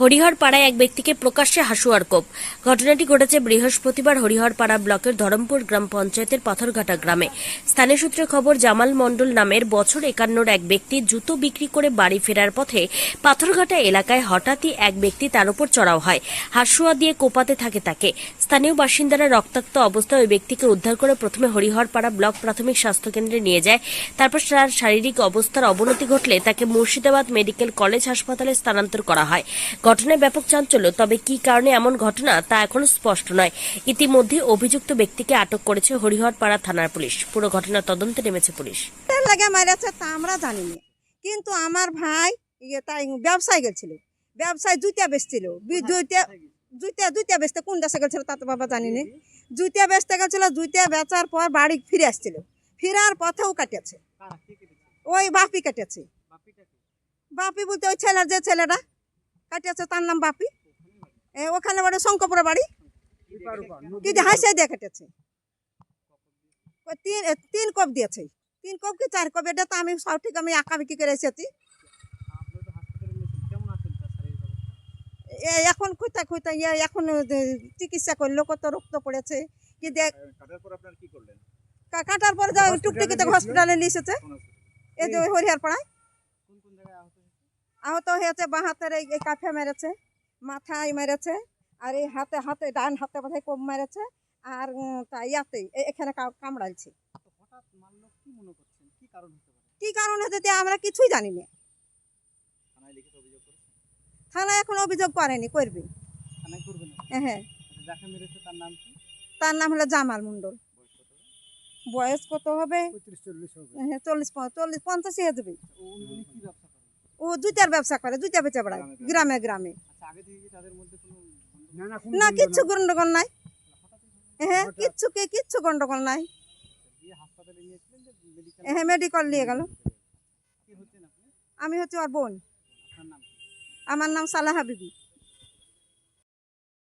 হরিহর পাড়ায় এক ব্যক্তিকে প্রকাশ্যে হাসুয়ার কোপ। ঘটনাটি ঘটেছে বৃহস্পতিবার হরিহর পাড়া ব্লকের ধরমপুর গ্রাম পঞ্চায়েতের পাথরঘাটা গ্রামে। স্থানীয় সূত্রে খবর, জামাল মণ্ডল নামের বছর একান্নর এক ব্যক্তি জুতো বিক্রি করে বাড়ি ফেরার পথে পাথরঘাটা এলাকায় হঠাৎই এক ব্যক্তি তার উপর চড়াও হয়। হাসুয়া দিয়ে কোপাতে থাকে তাকে। স্থানীয় বাসিন্দারা রক্তাক্ত অবস্থায় ওই ব্যক্তিকে উদ্ধার করে প্রথমে হরিহরপাড়া ব্লক প্রাথমিক স্বাস্থ্যকেন্দ্রে নিয়ে যায়। তারপর তার শারীরিক অবস্থার অবনতি ঘটলে তাকে মুর্শিদাবাদ মেডিকেল কলেজ হাসপাতালে স্থানান্তর করা হয়। ঘটনায় ব্যাপক চাঞ্চল্য তবে কি কারণে এমন ঘটনা তা এখনও স্পষ্ট নয়। ইতিমধ্যে অভিযুক্ত ব্যক্তিকে আটক করেছে হরিহরপাড়া থানার পুলিশ। পুরো ঘটনার তদন্তে নেমেছে পুলিশ। লাগে মারেছে তা আমরা জানি না। কিন্তু আমার ভাই ইয়ে তাই ব্যবসায় গেছিল। ব্যবসায় জুতিয়া বেচছিল। জুতিয়া জুতিয়া জুতিয়া বেচতে কোন দেশে গেছিল তা তো বাবা জানি না। জুতিয়া বেচতে গেছিল জুতিয়া বেচার পর বাড়ি ফিরে আসছিল। ফিরার পথেও কাটেছে? ওই বাপি কেটেছে বাপি বলতে ওই ছেলের যে ছেলেটা। কাটিয়েছে তার নাম বাপি। ওখানে বাড়ি শঙ্কপুরে বাড়ি। কিন্তু হাসে দিয়ে কেটেছে। তিন তিন কপ দিয়েছে। তিন কপ কি চার কপ? এটা তো আমি সঠিক আমি আঁকা বিক্রি করে এসেছি। এখন খুঁজতে খুঁজতে ইয়ে এখন চিকিৎসা করল কত রক্ত পড়েছে। কি দেখ কাটার পর কি যা টুকটুকিতে হসপিটালে নিয়ে এসেছে। এই যে ওই হরিহার পাড়ায় আহত হয়েছে বাঁ হাতের এই কাফে মেরেছে মাথায় মেরেছে আর এই হাতে হাতে ডান হাতে বোধহয় কোপ মেরেছে আর তা ইয়াতে এখানে কামড়াইছে। কি কারণ হতে আমরা কিছুই জানি না। থানায় এখন অভিযোগ করেনি করবে। না? হ্যাঁ আচ্ছা, তার নাম হলো জামাল মন্ডল। বয়স কত হবে? চল্লিশ হ্যাঁ চল্লিশ প- চল্লিশ পঞ্চাশি হয়ে যাবে। ও জুতার ব্যবসা করে জুতা বেচা বেড়ায় গ্রামে গ্রামে। আচ্ছা আগে থেকে কি তাদের মধ্যে কোনো না না না কিচ্ছু গন্ডগোল নাই। হ্যাঁ কিচ্ছু কে কিচ্ছু গন্ডগোল নাই। গিয়ে হাসপাতালে নিয়েছিলেন যে মেডিকেল হ্যাঁ মেডিকেল নিয়ে গেল। আমি হচ্ছে ওর বোন? আমার নাম সালাহা বিবি।